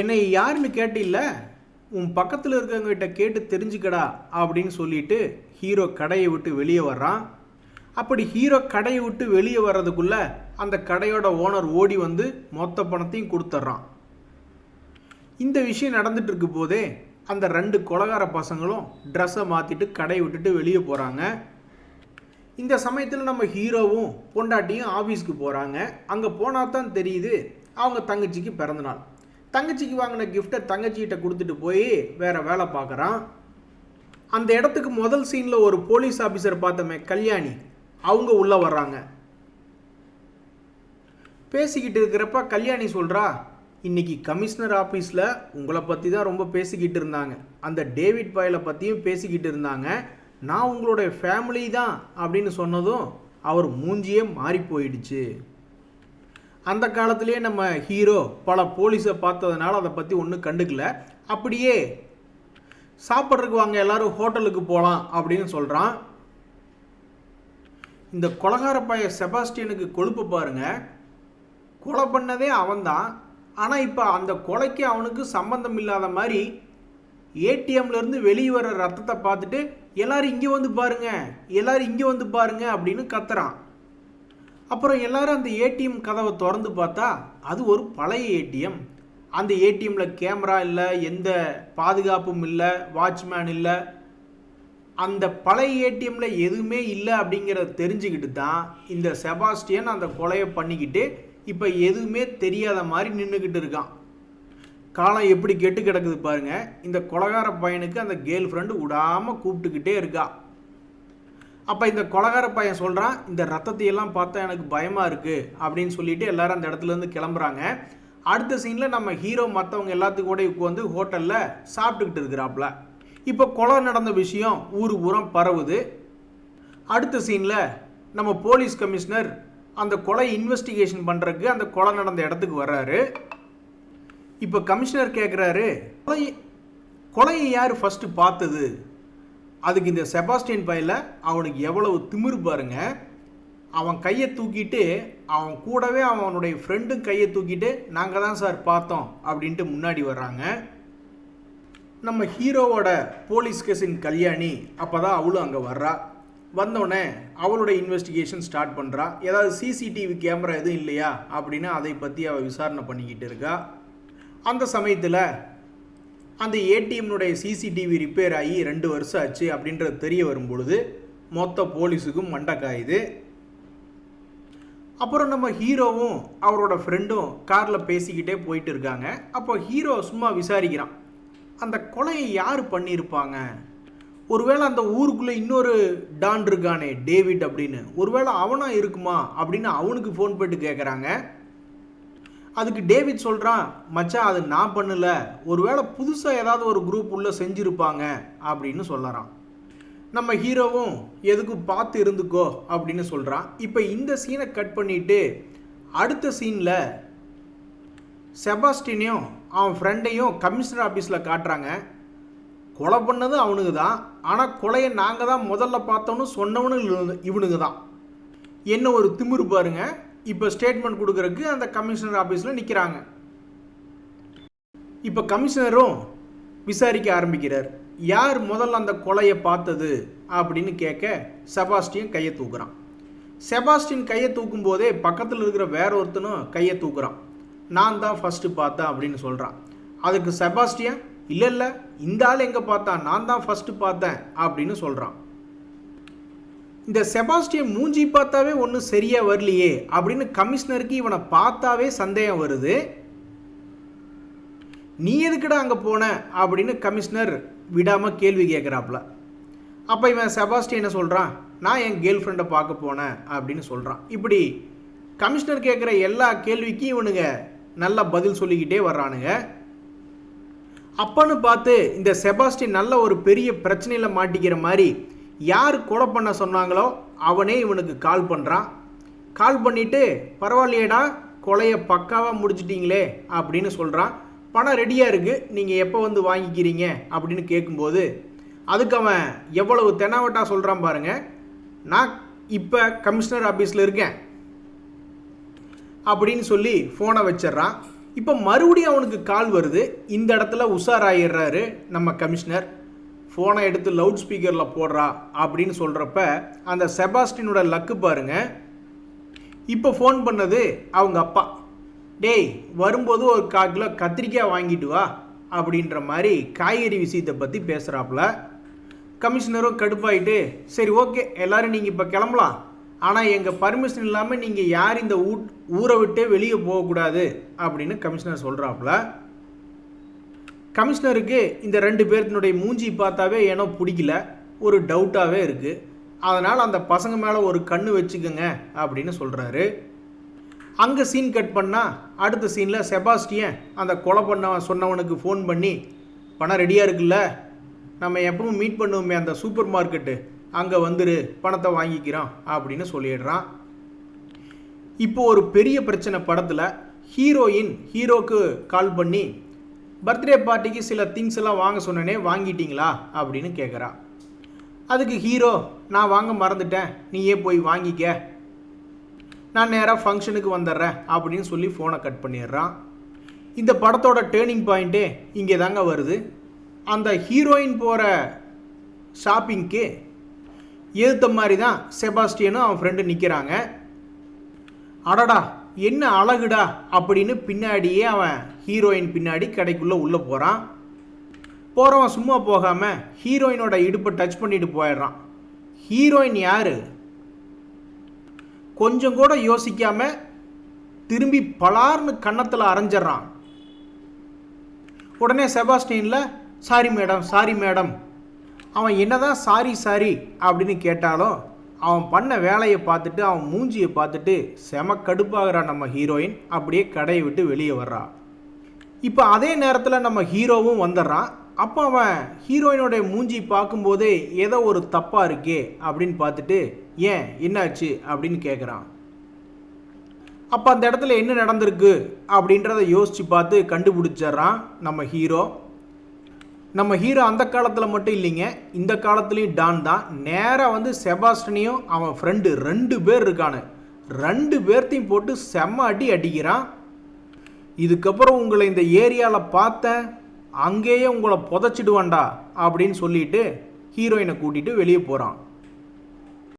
என்னை யாருன்னு கேட்டில்ல? உன் பக்கத்தில் இருக்கவங்ககிட்ட கேட்டு தெரிஞ்சுக்கடா அப்படின்னு சொல்லிட்டு ஹீரோ கடையை விட்டு வெளியே வர்றான். அப்படி ஹீரோ கடையை விட்டு வெளியே வர்றதுக்குள்ளே அந்த கடையோட ஓனர் ஓடி வந்து மொத்த பணத்தையும் கொடுத்துட்றான் இந்த விஷயம் நடந்துட்டு இருக்கு போதே அந்த ரெண்டு கொலகார பசங்களும் ட்ரெஸ்ஸை மாற்றிட்டு கடையை விட்டுட்டு வெளியே போகிறாங்க இந்த சமயத்தில் நம்ம ஹீரோவும் பொண்டாட்டியும் ஆஃபீஸ்க்கு போகிறாங்க அங்கே போனால் தான் தெரியுது அவங்க தங்கச்சிக்கு பிறந்தநாள் தங்கச்சிக்கு வாங்கின கிஃப்ட்டை தங்கச்சிகிட்ட கொடுத்துட்டு போய் வேற வேலை பார்க்குறான். அந்த இடத்துக்கு முதல் சீனில் ஒரு போலீஸ் ஆஃபீஸர் பார்த்தோமே கல்யாணி. அவங்க உள்ளே வர்றாங்க. பேசிக்கிட்டு இருக்கிறப்ப கல்யாணி சொல்கிறா இன்னைக்கு கமிஷனர் ஆஃபீஸில் உங்களை பற்றி தான் ரொம்ப பேசிக்கிட்டு இருந்தாங்க. அந்த டேவிட் பாயலை பற்றியும் பேசிக்கிட்டு இருந்தாங்க. நான் உங்களுடைய ஃபேமிலி தான். அப்படின்னு சொன்னதும் அவர் மூஞ்சியே மாறி போயிடுச்சு. அந்த காலத்திலேயே நம்ம ஹீரோ பல போலீஸை பார்த்ததுனால அதை பற்றி ஒன்றும் கண்டுக்கல. அப்படியே சாப்பிட்றதுக்கு வாங்க எல்லாரும் ஹோட்டலுக்கு போகலாம் அப்படின்னு சொல்கிறான் இந்த கொலகார பைய செபாஸ்டியனுக்கு கொழுப்பு பாருங்க. கொலை பண்ணதே அவன்தான். ஆனால் இப்போ அந்த கொலைக்கு அவனுக்கு சம்பந்தம் இல்லாத மாதிரி ஏடிஎம்லேருந்து வெளியே வர ரத்தத்தை பார்த்துட்டு எல்லாரும் இங்கே வந்து பாருங்க எல்லாரும் இங்கே வந்து பாருங்க அப்படின்னு கத்துறான். அப்புறம் எல்லாரும் அந்த ஏடிஎம் கதவை திறந்து பார்த்தா அது ஒரு பழைய ஏடிஎம் அந்த ஏடிஎம்மில் கேமரா இல்லை எந்த பாதுகாப்பும் இல்லை வாட்ச்மேன் இல்லை. அந்த பழைய ஏடிஎம்மில் எதுவுமே இல்லை அப்படிங்கிறத தெரிஞ்சுக்கிட்டு தான் இந்த செபாஸ்டியன் அந்த கொலையை பண்ணிக்கிட்டு இப்போ எதுவுமே தெரியாத மாதிரி நின்றுக்கிட்டு இருக்கான். காலம் எப்படி கெட்டு கிடக்குது பாருங்க. இந்த கொலகார பையனுக்கு அந்த கேர்ள் ஃப்ரெண்டு விடாமல் கூப்பிட்டுக்கிட்டே இருக்கா. அப்போ இந்த கொலகார பையன் சொல்கிறான் இந்த ரத்தத்தை எல்லாம் பார்த்தா எனக்கு பயமாக இருக்குது அப்படின்னு சொல்லிட்டு எல்லாரும் அந்த இடத்துலேருந்து கிளம்புறாங்க. அடுத்த சீனில் நம்ம ஹீரோ மற்றவங்க எல்லாத்துக்கும் கூட உட்காந்து ஹோட்டலில் சாப்பிட்டுக்கிட்டு இருக்கிறாப்புல. இப்போ கொலை நடந்த விஷயம் ஊர் ஊரம் பரவுது. அடுத்த சீனில் நம்ம போலீஸ் கமிஷனர் அந்த கொலை இன்வெஸ்டிகேஷன் பண்ணுறதுக்கு அந்த கொலை நடந்த இடத்துக்கு வர்றாரு. இப்போ கமிஷனர் கேட்குறாரு கொலை கொலையை யார் ஃபஸ்ட்டு பார்த்தது? அதுக்கு இந்த செபாஸ்டியன் பையில் அவனுக்கு எவ்வளவு திமிரு பாருங்க. அவன் கையை தூக்கிட்டு அவன் கூடவே அவனுடைய ஃப்ரெண்டும் கையை தூக்கிட்டு நாங்கள் தான் சார் பார்த்தோம் அப்படின்ட்டு முன்னாடி வர்றாங்க. நம்ம ஹீரோவோட போலீஸ் கேஸின் கல்யாணி அப்போ தான் அவளும் அங்கே வர்றா. வந்தோடனே அவளோட இன்வெஸ்டிகேஷன் ஸ்டார்ட் பண்ணுறா ஏதாவது சிசிடிவி கேமரா எதுவும் இல்லையா? அப்படின்னு அதை பற்றி அவள் விசாரணை பண்ணிக்கிட்டு இருக்கா. அந்த சமயத்தில் அந்த ஏடிஎம்னுடைய சிசிடிவி ரிப்பேர் ஆகி ரெண்டு வருஷம் ஆச்சு அப்படின்றது தெரிய வரும்பொழுது மொத்த போலீஸுக்கும் மண்டக்காயுது. அப்புறம் நம்ம ஹீரோவும் அவரோட ஃப்ரெண்டும் காரில் பேசிக்கிட்டே போயிட்டு இருக்காங்க. அப்போ ஹீரோ சும்மா விசாரிக்கிறான். அந்த கொலையை யார் பண்ணியிருப்பாங்க? ஒருவேளை அந்த ஊருக்குள்ளே இன்னொரு டான் இருக்கானே டேவிட் அப்படின்னு. ஒருவேளை அவனாக இருக்குமா அப்படின்னு அவனுக்கு ஃபோன் போட்டு கேட்குறாங்க அதுக்கு டேவிட் சொல்கிறான் மச்சான் அது நான் பண்ணல. ஒருவேளை புதுசாக ஏதாவது ஒரு குரூப் உள்ளே செஞ்சுருப்பாங்க அப்படின்னு சொல்லறான் நம்ம ஹீரோவும் எதுக்கு பார்த்து இருந்துக்கோ அப்படின்னு சொல்கிறான் இப்போ இந்த சீனை கட் பண்ணிட்டு அடுத்த சீனில் செபாஸ்டினையும் அவன் ஃப்ரெண்டையும் கமிஷனர் ஆஃபீஸில் காட்டுறாங்க. கொலை பண்ணது அவனுக்கு தான் ஆனால் கொலையை நாங்கள் தான் முதல்ல பார்த்தோன்னு சொன்னவனு இவனுங்க தான் என்ன ஒரு திமிரு பாருங்க. இப்போ ஸ்டேட்மெண்ட் கொடுக்குறதுக்கு அந்த கமிஷனர் ஆஃபீஸில் நிற்கிறாங்க இப்போ கமிஷனரும் விசாரிக்க ஆரம்பிக்கிறார். யார் முதல்ல அந்த கொலையை பார்த்தது அப்படின்னு கேட்க செபாஸ்டியன் கையை தூக்குறான். செபாஸ்டின் கையை தூக்கும் போதே பக்கத்தில் இருக்கிற வேற ஒருத்தனும் கையை தூக்குறான். நான் தான் ஃபஸ்ட்டு பார்த்தேன் அப்படின்னு சொல்கிறான் அதுக்கு செபாஸ்டியன் இல்லை இல்லை இந்த ஆள் எங்கே பார்த்தா? நான் தான் ஃபஸ்ட்டு பார்த்தேன் அப்படின்னு சொல்கிறான் இந்த செபாஸ்டியன் மூஞ்சி பார்த்தாவே ஒன்றும் சரியாக வரலையே அப்படின்னு கமிஷனருக்கு இவனை பார்த்தாவே சந்தேகம் வருது. நீ எதுக்குடா அங்கே போன? அப்படின்னு கமிஷனர் விடாமல் கேள்வி கேட்குறாப்புல அப்போ இவன் செபாஸ்டியனை சொல்கிறான் நான் என் கேர்ள் ஃப்ரெண்டை பார்க்க போனேன் அப்படின்னு சொல்கிறான் இப்படி கமிஷனர் கேட்குற எல்லா கேள்விக்கும் இவனுங்க நல்லா பதில் சொல்லிக்கிட்டே வர்றானுங்க. அப்பன்னு பார்த்து இந்த செபாஸ்டின் நல்ல ஒரு பெரிய பிரச்சனையில் மாட்டிக்கிற மாதிரி யார் கொலை பண்ண சொன்னாங்களோ அவனே இவனுக்கு கால் பண்ணுறான் கால் பண்ணிவிட்டு பரவாயில்லையேடா கொலையை பக்காவாக முடிச்சிட்டிங்களே அப்படின்னு சொல்கிறான் பணம் ரெடியாக இருக்குது நீங்கள் எப்போ வந்து வாங்கிக்கிறீங்க? அப்படின்னு கேட்கும்போது அதுக்கு அவன் எவ்வளவு தெனாவட்டாக சொல்கிறான் பாருங்கள் நான் இப்போ கமிஷனர் ஆஃபீஸில் இருக்கேன் அப்படின்னு சொல்லி ஃபோனை வச்சிடுறான். இப்போ மறுபடியும் அவனுக்கு கால் வருது. இந்த இடத்துல உஷாராயிடுறாரு நம்ம கமிஷனர். ஃபோனை எடுத்து லவுட் ஸ்பீக்கரில் போடுறா அப்படின்னு சொல்கிறப்ப அந்த செபாஸ்டினோட லக்கு பாருங்கள் இப்போ ஃபோன் பண்ணது அவங்க அப்பா. டேய் வரும்போது ஒரு கால் கிலோ கத்திரிக்காய் வாங்கிட்டு வா அப்படின்ற மாதிரி காய்கறி விஷயத்தை பற்றி பேசுகிறாப்புல கமிஷனரும் கடுப்பாயிட்டு சரி ஓகே எல்லோரும் நீங்கள் இப்போ கிளம்பலாம். ஆனால் எங்கள் பர்மிஷன் இல்லாமல் நீங்கள் யார் இந்த ஊ ஊரை விட்டே வெளியே போகக்கூடாது அப்படின்னு கமிஷனர் சொல்கிறாப்புல கமிஷனருக்கு இந்த ரெண்டு பேர்த்தினுடைய மூஞ்சி பார்த்தாவே ஏனோ பிடிக்கல ஒரு டவுட்டாகவே இருக்குது அதனால் அந்த பசங்க மேலே ஒரு கண்ணு வச்சுக்கோங்க அப்படின்னு சொல்கிறாரு அங்கே சீன் கட் பண்ணால் அடுத்த சீனில் செபாஸ்டியன் அந்த கொலை பண்ண சொன்னவனுக்கு ஃபோன் பண்ணி பணம் ரெடியாக இருக்குல்ல? நம்ம எப்பவும் மீட் பண்ணுவோமே அந்த சூப்பர் மார்க்கெட்டு அங்கே வந்துரு பணத்தை வாங்கிக்கிறோம் அப்படின்னு சொல்லிடுறான். இப்போ ஒரு பெரிய பிரச்சனை படத்தில் ஹீரோயின் ஹீரோக்கு கால் பண்ணி பர்த்டே பார்ட்டிக்கு சில திங்ஸ் எல்லாம் வாங்க சொன்னனே வாங்கிட்டீங்களா? அப்படின்னு கேட்குறா அதுக்கு ஹீரோ நான் வாங்க மறந்துட்டேன். நீயே போய் வாங்கிக்க. நான் நேராக ஃபங்க்ஷனுக்கு வந்துடுறேன் அப்படின்னு சொல்லி ஃபோனை கட் பண்ணிடுறான் இந்த படத்தோட டேர்னிங் பாயிண்ட்டே இங்கே தாங்க வருது. அந்த ஹீரோயின் போகிற ஷாப்பிங்க்கு ஏற்ற மாதிரி தான் செபாஸ்டியனும் அவன் ஃப்ரெண்டு நிற்கிறாங்க அடடா என்ன அழகுடா அப்படின்னு பின்னாடியே அவன் ஹீரோயின் பின்னாடி கடைக்குள்ளே உள்ளே போகிறான் போகிறவன் சும்மா போகாமல் ஹீரோயினோட இடுப்பை டச் பண்ணிட்டு போயிடுறான். ஹீரோயின் யார்? கொஞ்சம் கூட யோசிக்காம திரும்பி பலார்னு கன்னத்தில் அரைஞ்சிட்றான். உடனே செபாஸ்டினில் சாரி மேடம் சாரி மேடம் அவன் என்னதான் சாரி சாரி அப்படின்னு கேட்டாலும் அவன் பண்ண வேலையை பார்த்துட்டு அவன் மூஞ்சியை பார்த்துட்டு செம கடுப்பாகிறான் நம்ம ஹீரோயின் அப்படியே கடையை விட்டு வெளியே வர்றா. இப்போ அதே நேரத்தில் நம்ம ஹீரோவும் வந்துடுறான். அப்போ அவன் ஹீரோயினுடைய மூஞ்சி பார்க்கும்போதே ஏதோ ஒரு தப்பாக இருக்கே அப்படின்னு பார்த்துட்டு ஏன்? என்னாச்சு? அப்படின்னு கேட்குறான் அப்போ அந்த இடத்துல என்ன நடந்திருக்கு அப்படின்றத யோசித்து பார்த்து கண்டுபிடிச்சிட்றான் நம்ம ஹீரோ நம்ம ஹீரோ அந்த காலத்தில் மட்டும் இல்லைங்க. இந்த காலத்துலேயும் டான் தான். நேராக வந்து செபாஸ்டனையும் அவன் ஃப்ரெண்டு ரெண்டு பேர் இருக்கானு. ரெண்டு பேர்த்தையும் போட்டு செம்ம அடி அடிக்கிறான். இதுக்கப்புறம் உங்களை இந்த ஏரியாவில் பார்த்தேன். அங்கேயே உங்களை புதைச்சிடுவான்டா அப்படின்னு சொல்லிட்டு ஹீரோயினை கூட்டிகிட்டு வெளியே போகிறான்